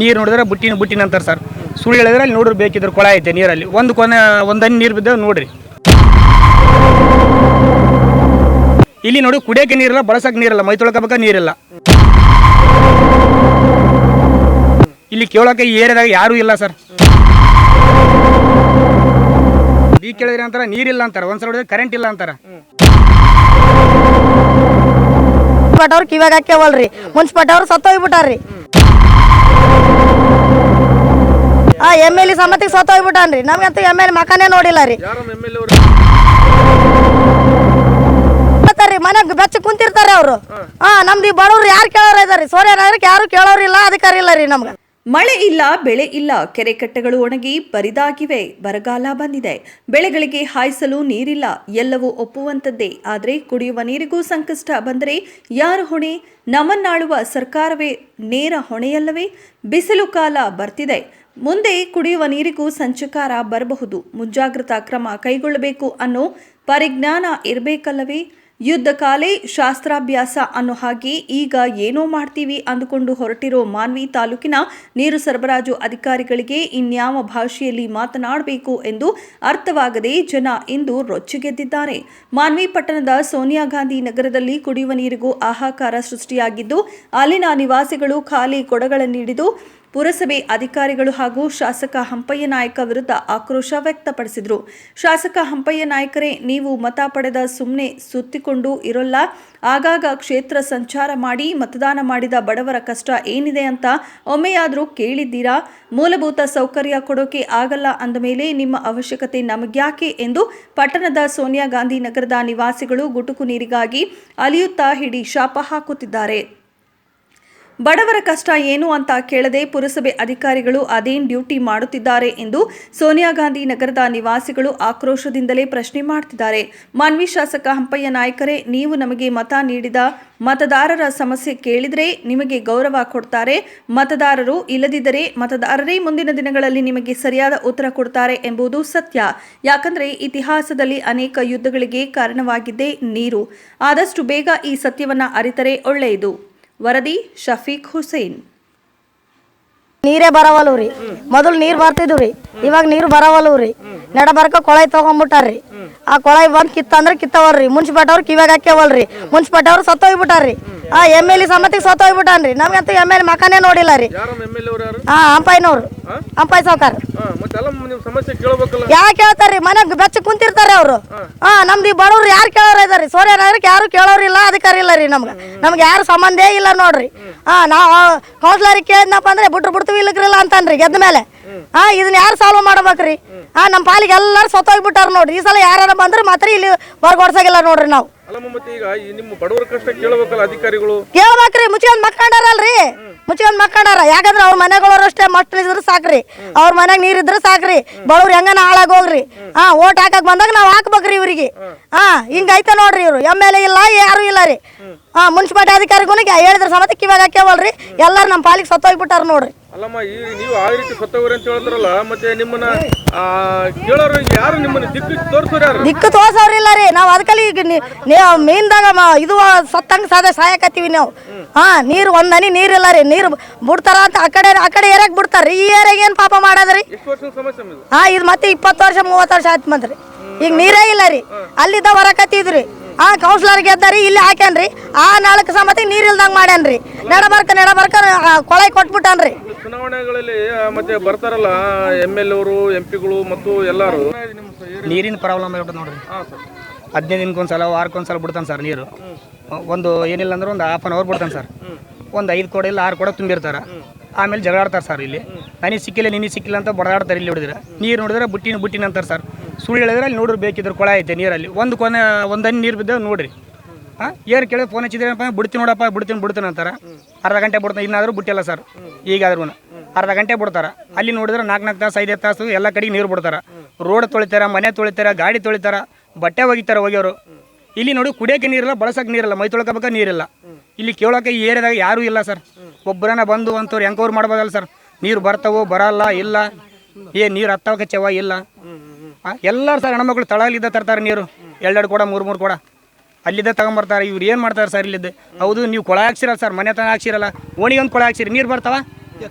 ನೀರು ನೋಡಿದ್ರೆ ಬುಟ್ಟಿನ ಬುಟ್ಟಿನ ಅಂತಾರೆ ಸರ್. ಸುಳ್ಳು ಹೇಳಿದ್ರೆ ಅಲ್ಲಿ ನೋಡ್ರಿ ಬೇಕಿದ್ರೆ ಕೊಳ ಐತೆ ನೀರಲ್ಲಿ. ಒಂದು ಕೊನೆ ಒಂದನಿ ನೀರು ಬಿದ್ದಾವೆ ನೋಡ್ರಿ. ಇಲ್ಲಿ ನೋಡಿ ಕುಡಿಯೋಕೆ ನೀರಿಲ್ಲ ಬಳಸೋಕೆ ನೀರಿಲ್ಲ, ಮೈ ತೊಳ್ಕೊಬೇಕ ನೀರಿಲ್ಲ. ಇಲ್ಲಿ ಕೇಳೋಕೆ ಈ ಏರಿಯಾದಾಗ ಯಾರೂ ಇಲ್ಲ ಸರ್. ಈ ಕೇಳಿದ್ರೆ ಅಂತಾರೆ, ನೀರಿಲ್ಲ ಅಂತಾರೆ. ಒಂದ್ಸಲ ನೋಡಿದ್ರೆ ಕರೆಂಟ್ ಇಲ್ಲ ಅಂತಾರೆ. ಕಿವಾಗ ಕೇವಲ್ರಿ ಹಾಕ್ಯಾವಲ್ರಿ. ಮುನ್ಸಿಪಟ್ಟವ್ರು ಸತ್ತೋಗ್ಬಿಟ್ಟಾರ್ರಿ. ಆ ಎಂ ಎಲ್ ಎ ಸಮ್ಮತಿಗೆ ಸತ್ತೋಗ್ಬಿಟ್ಟಾನ್ರಿ ನಮ್ಗಂತೂ ಎಂ ಎಲ್ ಮಕಾನೇ ನೋಡಿಲ್ಲ ರೀ. ಮನೆ ಮನ್ಯಾಗ ಬೆಚ್ಚ ಕುಂತಿರ್ತಾರೆ ಅವರು. ಹಾ. ನಮ್ದು ಈ ಬಡವ್ರು ಯಾರು ಕೇಳೋರು ಇದಾರೆ ಸೋರ್ಯಾನಗರಕ್ಕೆ ಯಾರು ಕೇಳೋರಿಲ್ಲ ಅಧಿಕಾರ ಇಲ್ಲ ರೀ ನಮ್ಗೆ. ಮಳೆ ಇಲ್ಲ, ಬೆಳೆ ಇಲ್ಲ ಕೆರೆ ಕಟ್ಟೆಗಳು ಒಣಗಿ ಬರಿದಾಗಿವೆ, ಬರಗಾಲ ಬಂದಿದೆ. ಬೆಳೆಗಳಿಗೆ ಹಾಯಿಸಲು ನೀರಿಲ್ಲ, ಎಲ್ಲವೂ ಒಪ್ಪುವಂಥದ್ದೇ ಆದರೆ ಕುಡಿಯುವ ನೀರಿಗೂ ಸಂಕಷ್ಟ ಬಂದರೆ ಯಾರು ಹೊಣೆ? ನಮ್ಮನ್ನಾಳುವ ಸರ್ಕಾರವೇ ನೇರ ಹೊಣೆಯಲ್ಲವೇ? ಬಿಸಿಲು ಕಾಲ ಬರ್ತಿದೆ. ಮುಂದೆ ಕುಡಿಯುವ ನೀರಿಗೂ ಸಂಚಕಾರ ಬರಬಹುದು. ಮುಂಜಾಗ್ರತಾ ಕ್ರಮ ಕೈಗೊಳ್ಳಬೇಕು ಅನ್ನೋ ಪರಿಜ್ಞಾನ ಇರಬೇಕಲ್ಲವೇ? ಯುದ್ಧ ಕಾಲೇ ಶಾಸ್ತ್ರಾಭ್ಯಾಸ ಅನ್ನೋ ಹಾಗೆ ಈಗ ಏನೋ ಮಾಡ್ತೀವಿ ಅಂದುಕೊಂಡು ಹೊರಟಿರೋ ಮಾನ್ವಿ ತಾಲೂಕಿನ ನೀರು ಸರಬರಾಜು ಅಧಿಕಾರಿಗಳಿಗೆ ಇನ್ಯಾವ ಭಾಷೆಯಲ್ಲಿ ಮಾತನಾಡಬೇಕು ಎಂದು ಅರ್ಥವಾಗದೆ ಜನ ಇಂದು ರೊಚ್ಚಿಗೆದ್ದಿದ್ದಾರೆ. ಮಾನ್ವಿ ಪಟ್ಟಣದ ಸೋನಿಯಾ ಗಾಂಧಿ ನಗರದಲ್ಲಿ ಕುಡಿಯುವ ನೀರಿಗೂ ಆಹಾಕಾರ ಸೃಷ್ಟಿಯಾಗಿದ್ದು, ಅಲ್ಲಿನ ನಿವಾಸಿಗಳು ಖಾಲಿ ಕೊಡಗಳನ್ನು ಹಿಡಿದು ಪುರಸಭೆ ಅಧಿಕಾರಿಗಳು ಹಾಗೂ ಶಾಸಕ ಹಂಪಯ್ಯ ನಾಯಕ ವಿರುದ್ಧ ಆಕ್ರೋಶ ವ್ಯಕ್ತಪಡಿಸಿದರು. ಶಾಸಕ ಹಂಪಯ್ಯ ನಾಯಕರೇ, ನೀವು ಮತ ಪಡೆದ ಸುಮ್ಮನೆ ಸುತ್ತಿಕೊಂಡು ಇರೋಲ್ಲ. ಆಗಾಗ ಕ್ಷೇತ್ರ ಸಂಚಾರ ಮಾಡಿ, ಮತದಾನ ಮಾಡಿದ ಬಡವರ ಕಷ್ಟ ಏನಿದೆ ಅಂತ ಒಮ್ಮೆಯಾದರೂ ಕೇಳಿದ್ದೀರಾ? ಮೂಲಭೂತ ಸೌಕರ್ಯ ಕೊಡೋಕೆ ಆಗಲ್ಲ ಅಂದ ಮೇಲೆ ನಿಮ್ಮ ಅವಶ್ಯಕತೆ ನಮಗ್ಯಾಕೆ ಎಂದು ಪಟ್ಟಣದ ಸೋನಿಯಾ ಗಾಂಧಿ ನಗರದ ನಿವಾಸಿಗಳು ಗುಟುಕು ನೀರಿಗಾಗಿ ಅಲಿಯುತ್ತಾ ಹಿಡಿ ಶಾಪ ಹಾಕುತ್ತಿದ್ದಾರೆ. ಬಡವರ ಕಷ್ಟ ಏನು ಅಂತ ಕೇಳದೆ ಪುರಸಭೆ ಅಧಿಕಾರಿಗಳು ಅದೇನ್ ಡ್ಯೂಟಿ ಮಾಡುತ್ತಿದ್ದಾರೆ ಎಂದು ಸೋನಿಯಾ ಗಾಂಧಿ ನಗರದ ನಿವಾಸಿಗಳು ಆಕ್ರೋಶದಿಂದಲೇ ಪ್ರಶ್ನೆ ಮಾಡ್ತಿದ್ದಾರೆ. ಮಾನ್ವಿ ಶಾಸಕ ಹಂಪಯ್ಯ ನಾಯಕರೇ, ನೀವು ನಮಗೆ ಮತ ನೀಡಿದ ಮತದಾರರ ಸಮಸ್ಯೆ ಕೇಳಿದರೆ ನಿಮಗೆ ಗೌರವ ಕೊಡ್ತಾರೆ. ಮತದಾರರು ಇಲ್ಲದಿದ್ದರೆ ಮತದಾರರೇ ಮುಂದಿನ ದಿನಗಳಲ್ಲಿ ನಿಮಗೆ ಸರಿಯಾದ ಉತ್ತರ ಕೊಡ್ತಾರೆ ಎಂಬುದು ಸತ್ಯ. ಯಾಕಂದರೆ ಇತಿಹಾಸದಲ್ಲಿ ಅನೇಕ ಯುದ್ಧಗಳಿಗೆ ಕಾರಣವಾಗಿದ್ದೇ ನೀರು. ಆದಷ್ಟು ಬೇಗ ಈ ಸತ್ಯವನ್ನು ಅರಿತರೆ ಒಳ್ಳೆಯದು. ವರದಿ ಶಫೀಕ್ ಹುಸೇನ್. ನೀರೇ ಬರವಲ್ವು ರೀ. ಮೊದಲು ನೀರು ಬರ್ತಿದ್ವು ರೀ. ಇವಾಗ ನೀರು ರೀ. ನಡಬರ್ಕ ಕೊಳಾಯಿ ತಗೊಂಡ್ಬಿಟ್ಟಾರ್ರಿ ಆ ಕೊಳಾಯಿ ಬಂದ್ ಕಿತ್ತಂದ್ರೆ ಕಿತ್ತವಲ್ರಿ. ಕಿವಾಗ ಹಾಕ್ಯವಲ್ರಿ ಹಾಕ್ಯಾವಲ್ರಿ. ಮುನ್ಸಿಪಟ್ಟವ್ರು ಸತ್ತೋಗ್ಬಿಟ್ಟಾರ್ರಿ. ಆ ಎಂ ಎಲ್ ಎ ಸಮ್ಮತಿಗೆ ಸತ್ತೋಗ್ಬಿಟ್ಟಾನ್ರಿ. ನಮ್ಗಂತೂ ಎಂ ಎಲ್ ಮಕನೇ ನೋಡಿಲ್ಲ ರೀ. ಹಾ ಅಂಪಾಯ್ನವ್ರು. ಅಂಪಾಯ್ ಸಾವ್ಕಾರ. ಯಾಕೆ ಕೇಳ್ತಾರ್ರಿ? ಮನೆಗೆ ಬೆಚ್ಚ ಕುಂತಿರ್ತಾರೆ ಅವರು. ಹಾ. ನಮ್ದು ಈ ಬಡವ್ರು ಯಾರು ಕೇಳೋರು ಇದಾರೆ ಸೋರ್ಯಾನಗರಕ್ಕೆ ಯಾರು ಕೇಳೋರಿಲ್ಲ ಅಧಿಕಾರಿ ಇಲ್ಲ ರೀ ನಮ್ಗೆ. ನಮ್ಗೆ ಯಾರು ಸಂಬಂಧ ಇಲ್ಲ ನೋಡ್ರಿ. ಹಾ ನಾವು ಕೌನ್ಸಿಲರಿಗೆ ಕೇಳಿದ್ನಪ್ಪ ಅಂದ್ರೆ ಬಿಟ್ರು ಬಿಡ್ತೀವಿ ಇಲ್ಲಕ್ರಿಲ್ಲ ಅಂತಾನ್ರಿ ಗೆದ್ದ ಮೇಲೆ. ಹಾ ಇದನ್ನ ಯಾರು ಸಾಲ್ವ್ ಮಾಡ್ಬೇಕ್ರಿ? ಹಾ ನಮ್ಮ ಪಾಲಿಗೆ ಎಲ್ಲಾರು ಸತ್ತೋಗ್ಬಿಟ್ಟಾರ ನೋಡ್ರಿ. ಈ ಸಲ ಯಾರು ಬಂದ್ರೆ ಮಾತ್ರ ಇಲ್ಲಿ ಹೊರಗೊಡ್ಸಾಗಿಲ್ಲ ನೋಡ್ರಿ ನಾವು. ಕೇಳ್ಬೇಕ್ರಿ ಮುಚ್ಕೊಂಡ್ ಮಕ್ಕಂಡಾರಲ್ರಿ ಮುಚ್ಕೊಂಡ್ ಮಕ್ಕಂಡಾರ ಯಾಕಂದ್ರೆ ಅವ್ರ ಮನೆಗಳವ್ರು ಅಷ್ಟೇ ಮಕ್ಳು ಇದ್ರೆ ಸಾಕ್ರಿ. ಅವ್ರ ಮನೆಗ್ ನೀರ್ ಇದ್ರೆ ಸಾಕ್ರಿ. ಬಡವ್ರು ಹೆಂಗನ ಹಾಳಾಗ ಹೋಗ್ರಿ ಹಾ ಓಟ್ ಹಾಕಕ್ ಬಂದಾಗ ನಾವ್ ಹಾಕ್ಬೇಕ್ರಿ ಇವ್ರಿಗೆ. ಹಾ ಹಿಂಗೈತೆ ನೋಡ್ರಿ ಇವ್ರು. ಎಂ ಎಲ್ ಎ ಇಲ್ಲ ಯಾರು ಇಲ್ಲ ರೀ. ಹಾ ಮುನ್ಸಿಪಾಲ್ಟಿ ಅಧಿಕಾರಿಗೂ ಹೇಳಿದ್ರೆ ಸಮೇತ ಕಿವಾಗ ಹಾಕ್ಯಾವಲ್ರಿ. ಎಲ್ಲಾರು ನಮ್ಮ ಪಾಲಿಗೆ ಸತ್ತೋಗ್ಬಿಟ್ಟಾರ ನೋಡ್ರಿ. ಅಲ್ಲಮ್ಮ ಈ ನೀವು ಆ ರೀತಿ ಸತ್ತವ್ರಿ ಅಂತ ಹೇಳ್ತಾರಲ್ಲ ಮತ್ತೆ ನಿಮ್ಮನ್ನ ಆ, ಕೇಳೋರು ಯಾರು ನಿಮ್ಮನ್ನ ದಿಕ್ಕು ತೋರಿಸೋರು ಯಾರು? ದಿಕ್ಕು ತೋರ್ಸೋರಿಲ್ಲ ರೀ. ನಾವು ಅದಕ್ಕಲ್ಲಿ ಈಗ ಮೀನ್ದಾಗ ಇದು ಸತ್ತಂಗ ಸಾದ ಸಾಯಕತ್ತೀವಿ ನಾವು. ಹಾ ನೀರು ಒಂದ್ ಹನಿ ನೀರಿಲ್ಲ ರೀ. ನೀರು ಬಿಡ್ತಾರ ಅಂತ ಆ ಕಡೆ ಆ ಕಡೆ ಏರಿಯಾಗ ಬಿಡ್ತಾರ ಈ ಏರಿಯಾಗ ಏನ್ ಪಾಪ ಮಾಡದ್ರಿ ಹಾ ಇದು ಮತ್ತೆ ಇಪ್ಪತ್ತು ವರ್ಷ ಮೂವತ್ತು ವರ್ಷ ಆಯ್ತು ಮಂದ್ರಿ ಈಗ ನೀರೇ ಇಲ್ಲ ರೀ. ಅಲ್ಲಿದ್ದ ಹೊರಕತ್ತಿದ್ರಿ ಆ ಕೌನ್ಸಿಲರ್ ಗೆದ್ದಾರಿ ಇಲ್ಲಿ ಹಾಕ್ಯಾನ್ರಿ. ಆ ನಾಲ್ಕು ಸಮತಿ ನೀರ್ ಇಲ್ದಂಗ ಮಾಡ್ಯಾನ್ರಿ. ನಡಬರ್ಕ ನಡಬರ್ಕ ಕೊಳೆ ಕೊಟ್ಬಿಟ್ಟನ್ರಿ. ಚುನಾವಣೆಗಳಲ್ಲಿ ಮತ್ತೆ ಬರ್ತಾರಲ್ಲ ಎಂ ಎಲ್ ಅವರು ಎಂ ಪಿಗಳು ಮತ್ತು ಎಲ್ಲರೂ? ನೀರಿನ ಪ್ರಾಬ್ಲಮ್ ಆಗ್ಬಿಟ್ಟು ನೋಡ್ರಿ. ಹದಿನೈದು ದಿನಕ್ಕೊಂದ್ಸಲ ವಾರಕ್ಕೊಂದ್ಸಲ ಬಿಡ್ತಾನೆ ಸರ್ ನೀರು. ಒಂದು ಏನಿಲ್ಲ ಅಂದ್ರೆ ಒಂದು ಹಾಫ್ ಅನ್ ಅವರ್ ಬಿಡ್ತಾನೆ ಸರ್. ಒಂದು ಐದು ಕೊಡ ಇಲ್ಲ ಆರು ಕೊಡ ತುಂಬಿರ್ತಾರೆ. ಆಮೇಲೆ ಜಗಳಾಡ್ತಾರೆ ಸರ್ ಇಲ್ಲಿ. ನನಗೆ ಸಿಕ್ಕಿಲ್ಲ ನಿನಗೆ ಸಿಕ್ಕಿಲ್ಲ ಅಂತ ಬಡದಾಡ್ತಾರೆ ಇಲ್ಲಿ ಹೊಡೆದ್ರೆ ನೀರು ನೋಡಿದ್ರೆ ಬುಟ್ಟಿನ ಬುಟ್ಟಿನ ಅಂತಾರೆ ಸರ್. ಸುಳ್ಳು ಹೇಳಿದ್ರೆ ಅಲ್ಲಿ ನೋಡ್ರಿ ಬೇಕಿದ್ರೆ ಕೊಳ ಐತೆ ನೀರಲ್ಲಿ. ಒಂದು ಕೊನೆ ಒಂದನ್ನು ನೀರು ಬಿದ್ದಾವೆ ನೋಡ್ರಿ. ಹಾಂ? ಏನು ಕೇಳಿ ಫೋನ್ ಹಚ್ಚಿದ್ರಪ್ಪ ಬಿಡ್ತೀನಿ ನೋಡಪ್ಪ, ಬಿಡ್ತೀನಿ ಬಿಡ್ತೀನಿ ಅಂತಾರೆ. ಅರ್ಧ ಗಂಟೆ ಬಿಡ್ತಾನೆ ಇನ್ನಾದರೂ ಬಿಟ್ಟಿಲ್ಲ ಸರ್ ಈಗಾದ್ರೂ ಅರ್ಧ ಗಂಟೆ ಬಿಡ್ತಾರೆ. ಅಲ್ಲಿ ನೋಡಿದ್ರೆ ನಾಲ್ಕು ನಾಲ್ಕು ತಾಸು ಐದೈದು ತಾಸು ಎಲ್ಲ ಕಡೆಗೆ ನೀರು ಬಿಡ್ತಾರೆ. ರೋಡ್ ತೊಳಿತಾರೆ, ಮನೆ ತೊಳಿತಾರೆ, ಗಾಡಿ ತೊಳಿತಾರೆ, ಬಟ್ಟೆ ಒಗಿತಾರೆ ಹೋಗ್ಯವರು ಇಲ್ಲಿ ನೋಡಿ ಕುಡಿಯೋಕೆ ನೀರಿಲ್ಲ ಬಳಸೋಕೆ ನೀರಿಲ್ಲ, ಮೈ ತೊಳ್ಕೊಬೇಕ ನೀರಿಲ್ಲ. ಇಲ್ಲಿ ಕೇಳೋಕೆ ಈ ಏರಿಯಾದಾಗ ಯಾರೂ ಇಲ್ಲ ಸರ್ ಒಬ್ಬರನ್ನ ಬಂದು ಅಂತವ್ರು ಹೆಂಗವ್ರು ಮಾಡ್ಬೋದಲ್ಲ ಸರ್ ನೀರು ಬರ್ತಾವೋ ಬರಲ್ಲ, ಇಲ್ಲ. ಏ, ನೀರು ಹತ್ತವಕ್ಕೆ ಕಚ್ಚವ ಇಲ್ಲ. ಎಲ್ಲರೂ ಸರ್ ಹೆಣ್ಮಕ್ಳು ತಳಲಿದ್ದ ತರ್ತಾರೆ ನೀರು. ಎರಡೆರಡು ಕೊಡ, ಮೂರು ಮೂರು ಕೊಡ. ಅಲ್ಲಿದ್ದ ತಗೊಂಬರ್ತಾರೆ, ಇವ್ರು ಏನು ಮಾಡ್ತಾರೆ ಸರ್ ಇಲ್ಲಿದ್ದ? ಹೌದು, ನೀವು ಕೊಳ ಹಾಕ್ಸಿರಲ್ಲ ಸರ್, ಮನೆ ತನ ಹಾಕ್ಸಿರಲ್ಲ. ಓಣಿಗೆ ಒಂದು ಕೊಳ ಹಾಕ್ಸಿರಿ, ನೀರು ಬರ್ತಾವ?